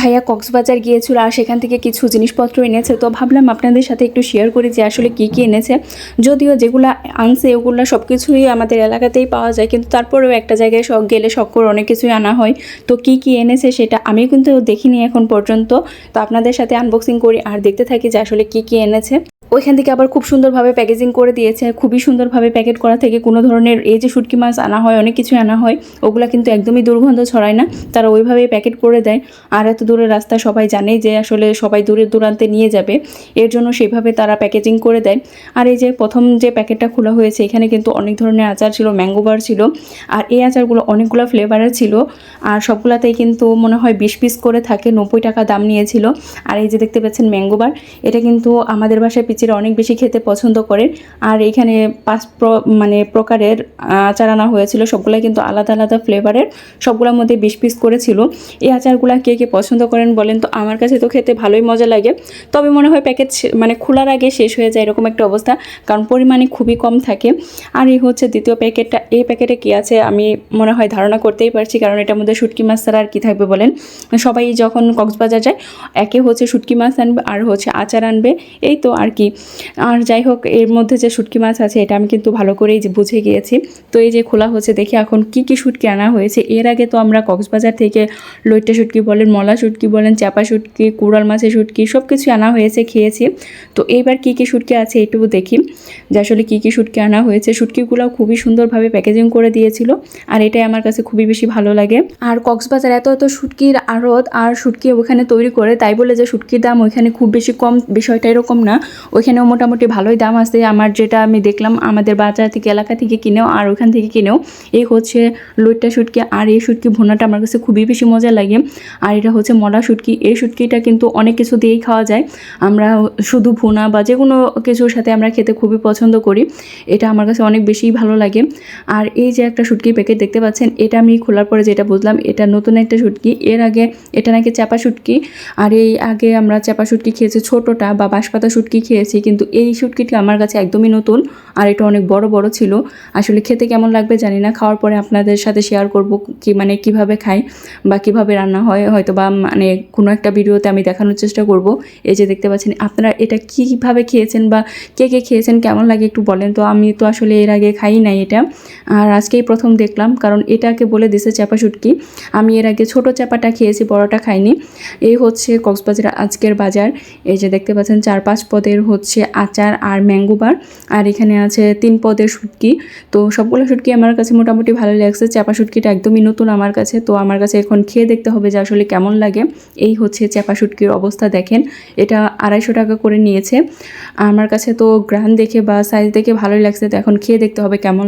ভাইয়া কক্সবাজার গিয়েছিল আর সেখান থেকে কিছু জিনিসপত্র এনেছে। তো ভাবলাম আপনাদের সাথে একটু শেয়ার করি যে আসলে কী কী এনেছে। যদিও যেগুলো আনছে, ওগুলো সব কিছুই আমাদের এলাকাতেই পাওয়া যায়। কিন্তু তারপরেও একটা জায়গায় শখ গেলে শখ করে অনেক কিছুই আনা হয়। তো কি কি এনেছে সেটা আমি কিন্তু দেখিনি এখন পর্যন্ত। তো আপনাদের সাথে আনবক্সিং করি আর দেখতে থাকি যে আসলে কি কি এনেছে। ওইখান থেকে আবার খুব সুন্দরভাবে প্যাকেজিং করে দিয়েছে, খুবই সুন্দরভাবে প্যাকেট করা থেকে কোনো ধরনের এই যে শুটকি মাছ আনা হয়, অনেক কিছু আনা হয়, ওগুলা কিন্তু একদমই দুর্গন্ধ ছড়ায় না। তারা ওইভাবেই প্যাকেট করে দেয়। আর এত দূরের রাস্তা সবাই জানে যে আসলে সবাই দূরের দূরান্তে নিয়ে যাবে। এর জন্য সেভাবে তারা প্যাকেজিং করে দেয়। আর এই যে প্রথম যে প্যাকেটটা খোলা হয়েছে, এখানে কিন্তু অনেক ধরনের আচার ছিল ম্যাঙ্গো বার ছিল। আর এই আচারগুলো অনেকগুলো ফ্লেভারের ছিল। আর সবগুলাতেই কিন্তু মনে হয় বিশ পিস করে থাকে, নব্বই টাকা দাম নিয়েছিল। আর এই যে দেখতে পাচ্ছেন ম্যাঙ্গো বার এটা কিন্তু আমাদের বাসায় পিচিরা অনেক বেশি খেতে পছন্দ করেন। আর এখানে পাঁচ মানে প্রকারের আচার আনা হয়েছিল। সবগুলাই কিন্তু আলাদা আলাদা ফ্লেভারের সবগুলোর মধ্যে বিশ পিস করেছিল। এই আচারগুলো কে কে পছন্দ করেন বলেন তো? আমার কাছে তো খেতে ভালোই মজা লাগে। তবে মনে হয় প্যাকেট মানে খোলার আগে শেষ হয়ে যায় এরকম একটা অবস্থা। কারণ পরিমাণে খুবই কম থাকে। আর এই হচ্ছে দ্বিতীয় প্যাকেটটা। এই প্যাকেটে কি আছে আমি মনে হয় ধারণা করতেই পারছি। কারণ এটার মধ্যে শুটকি মাছ ছাড়া আর কি থাকবে বলেন? সবাই যখন কক্সবাজার যায়, একে হচ্ছে শুটকি মাছ আনবে, আর হচ্ছে আচার আনবে। এই তো আর কি। আর যাই হোক, এর মধ্যে যে শুটকি মাছ আছে, এটা আমি কিন্তু ভালো করেই বুঝে গিয়েছি। তো এই যে খোলা হচ্ছে, দেখি এখন কি কি শুটকি আনা হয়েছে। এর আগে তো আমরা কক্সবাজার থেকে লইট্টা শুটকি বলেন, মলা শুটকি বলেন, চাপা শুটকি, কুড়াল মাছের শুটকি সব কিছু আনা হয়েছে, খেয়েছি। তো এইবার কি কি শুটকি আছে এটুকু দেখি। যে আসলে কী কী শুটকি আনা হয়েছে। শুটকিগুলো খুবই সুন্দরভাবে প্যাকেজিং করে দিয়েছিল, আর এটাই আমার কাছে খুবই বেশি ভালো লাগে। আর কক্সবাজার এত এত শুটকির আড়ত, আর শুটকি ওখানে তৈরি করে, তাই বলে যে শুটকির দাম ওইখানে খুব বেশি কম, বিষয়টা এরকম না। ওইখানেও মোটামুটি ভালোই দাম আছে। আমার যেটা আমি দেখলাম, আমাদের বাজার থেকে, এলাকা থেকে কিনেও আর ওখান থেকে কিনেও, এই হচ্ছে লইট্টা শুটকি আর এই শুটকি ভুনাটা আমার কাছে খুবই বেশি মজা লাগে। আর এটা হচ্ছে মলা শুটকি। এই শুটকিটা কিন্তু অনেক কিছু দিয়েই খাওয়া যায়। আমরা শুধু ভুনা বা যে কোনো কিছুর সাথে আমরা খেতে খুবই পছন্দ করি। এটা আমার কাছে অনেক বেশিই ভালো লাগে। আর এই যে একটা শুটকি প্যাকেট দেখতে পাচ্ছেন, এটা আমি খোলার পরে যেটা বুঝলাম, এটা নতুন একটা শুটকি। এর আগে এটা নাকি চাপা শুটকি। আর এই আগে আমরা চাপা শুটকি খেয়েছি ছোটোটা বা বাঁশপাতা শুটকি খেয়েছি। কিন্তু এই শুটকিটি আমার কাছে একদমই নতুন আর এটা অনেক বড় বড় ছিল। আসলে খেতে কেমন লাগবে জানি না, খাওয়ার পরে আপনাদের সাথে শেয়ার করব কি মানে কীভাবে খাই বা কীভাবে রান্না হয়। হয়তো বা মানে কোনো একটা ভিডিওতে আমি দেখানোর চেষ্টা করব। এই যে দেখতে পাচ্ছেন, আপনারা এটা কীভাবে খেয়েছেন বা কে কে খেয়েছেন, কেমন লাগে একটু বলেন। তো আমি তো আসলে এর আগে খাই নাই এটা। আর আজকেই প্রথম দেখলাম, কারণ এটাকে বলে দিছে চাপা শুটকি। আমি এর আগে ছোট চাপাটা খেয়েছি, বড়টা খাইনি। এই হচ্ছে কক্সবাজার আজকের বাজার। এই যে দেখতে পাচ্ছেন, চার পাঁচ পদের হচ্ছে আচার আর ম্যাঙ্গো বার। আর এখানে আছে তিন পদের শুটকি। তো সবগুলো শুটকি আমার কাছে মোটামুটি ভালো লাগছে। চাপা শুটকিটা একদমই নতুন আমার কাছে। তো আমার কাছে এখন খেয়ে দেখতে হবে যে আসলে কেমন লাগে। এই হচ্ছে চাপা শুটকির অবস্থা দেখেন। এটা আড়াইশো টাকা করে নিয়েছে। আমার কাছে তো গ্রান দেখে বা সাইজ দেখে ভালোই লাগছে। তো এখন খেয়ে দেখতে হবে কেমন